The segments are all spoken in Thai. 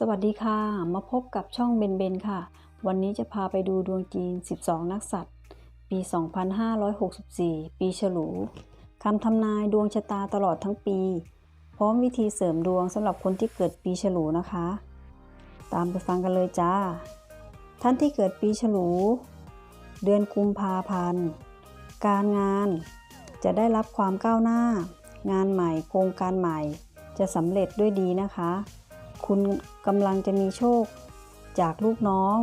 สวัสดีค่ะ มาพบกับช่องเบนเบนค่ะ วันนี้จะพาไปดูดวงจีน 12 นักสัตว์ ปี 2564 ปีฉลูคำทำนายดวงชะตาตลอดทั้งปี พร้อมวิธีเสริมดวงสำหรับคนที่เกิดปีฉลูนะคะ ตามไปฟังกันเลยจ้า ท่านที่เกิดปีฉลู เดือนกุมภาพันธ์ การงานจะได้รับความก้าวหน้า งานใหม่โครงการใหม่ จะสำเร็จด้วยดีนะคะ คุณกำลังจะมีโชคจากลูกน้อง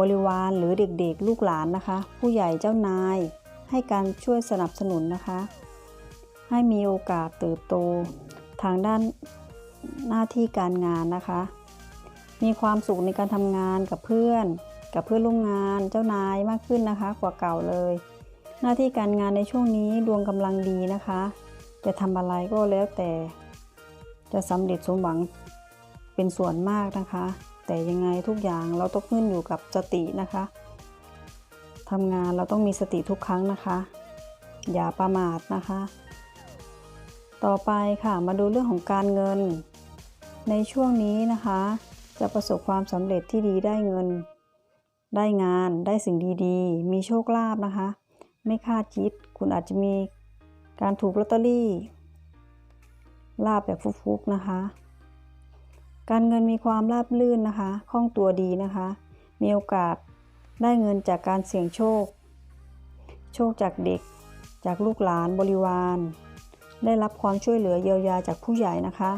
บริวารหรือเด็กๆ ลูกหลานนะคะ ผู้ใหญ่เจ้านาย ให้การช่วยสนับสนุนนะคะ ให้มีโอกาสเติบโตทางด้านหน้าที่การงานนะคะ มีความสุขในการทำงานกับเพื่อน กับเพื่อนร่วมงานเจ้านายมากขึ้นนะคะ กว่าเก่าเลย หน้าที่การงานในช่วงนี้ดวงกำลังดีนะคะ จะทำอะไรก็แล้วแต่ จะสำเร็จสมหวัง เป็นส่วนมากนะคะ แต่ยังไงทุกอย่างเราต้องขึ้นอยู่กับสตินะคะทำงานเราต้องมีสติทุกครั้งนะคะ อย่าประมาทนะคะ ต่อไปค่ะมาดูเรื่องของการเงิน ในช่วงนี้นะคะ จะประสบความสำเร็จที่ดีได้เงิน ได้งานได้สิ่งดีๆ มีโชคลาภนะคะ ไม่คาดคิดคุณอาจจะมีการถูกลอตเตอรี่ลาบแบบฟุกๆนะคะ การเงินมีความราบรื่นนะคะคล่องตัวดีนะคะ มีโอกาสได้เงินจากการเสี่ยงโชค โชคจากเด็ก จากลูกหลานบริวาร ได้รับความช่วยเหลือเยียวยาจากผู้ใหญ่นะคะ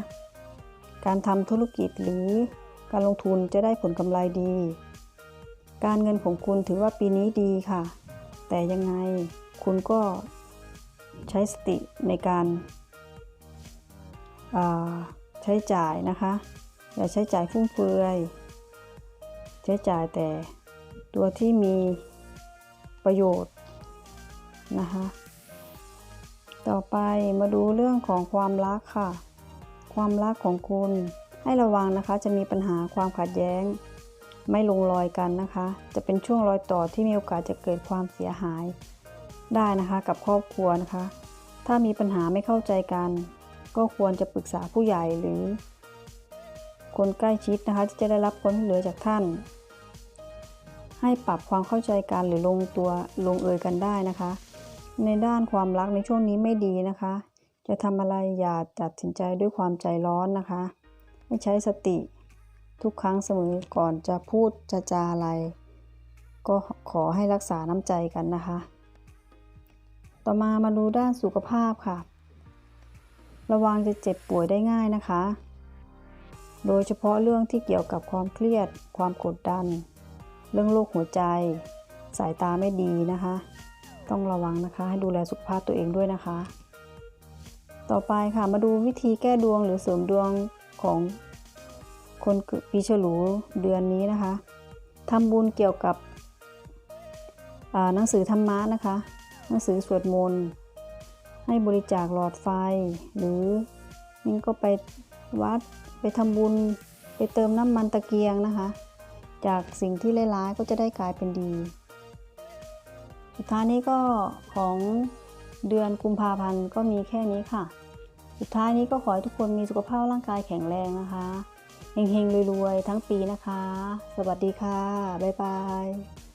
การทำธุรกิจหรือการลงทุนจะได้ผลกำไรดี การเงินของคุณถือว่าปีนี้ดีค่ะ แต่ยังไงคุณก็ใช้สติในการใช้จ่ายนะคะ อย่าใช้จ่ายฟุ่มเฟือย ใช้จ่ายแต่ตัวที่มีประโยชน์นะคะ ต่อไปมาดูเรื่องของความรักค่ะ ความรักของคุณให้ระวังนะคะจะมีปัญหาความขัดแย้ง ไม่ลงรอยกันนะคะ จะเป็นช่วงรอยต่อที่มีโอกาสจะเกิดความเสียหาย ได้นะคะกับครอบครัวนะคะ ถ้ามีปัญหาไม่เข้าใจกัน ก็ควรจะปรึกษาผู้ใหญ่หรือ คนใกล้ชิดนะคะ ที่จะได้รับความช่วยเหลือจากท่าน ให้ปรับความเข้าใจกันหรือลงตัวลงเอยกันได้นะคะ ในด้านความรักในช่วงนี้ไม่ดีนะคะ จะทำอะไรอย่าตัดสินใจด้วยความใจร้อนนะคะ ให้ใช้สติทุกครั้งเสมอก่อนจะพูดจะจาอะไร ก็ขอให้รักษาน้ำใจกันนะคะ ต่อมามาดูด้านสุขภาพค่ะ ระวังจะเจ็บป่วยได้ง่ายนะคะ โดยเฉพาะเรื่องที่เกี่ยวกับความเครียด ความกดดัน เรื่องโรคหัวใจ สายตาไม่ดีนะคะ ต้องระวังนะคะ ให้ดูแลสุขภาพตัวเองด้วยนะคะ ต่อไปค่ะมาดูวิธีแก้ดวงหรือเสริมดวงของคนปีฉลูเดือนนี้นะคะทำบุญเกี่ยวกับหนังสือธรรมะนะคะ หนังสือสวดมนต์ ให้บริจาคหลอดไฟ หรือนี่ก็ไปวัด ไปทำบุญไปเติมน้ำมันตะเกียงนะคะ จากสิ่งที่ร้ายๆก็จะได้กลายเป็นดี สุดท้ายนี้ก็ของเดือนกุมภาพันธ์ก็มีแค่นี้ค่ะ สุดท้ายนี้ก็ขอให้ทุกคนมีสุขภาพร่างกายแข็งแรงนะคะเฮงๆรวยๆทั้งปีนะคะ สวัสดีค่ะ บ๊ายบาย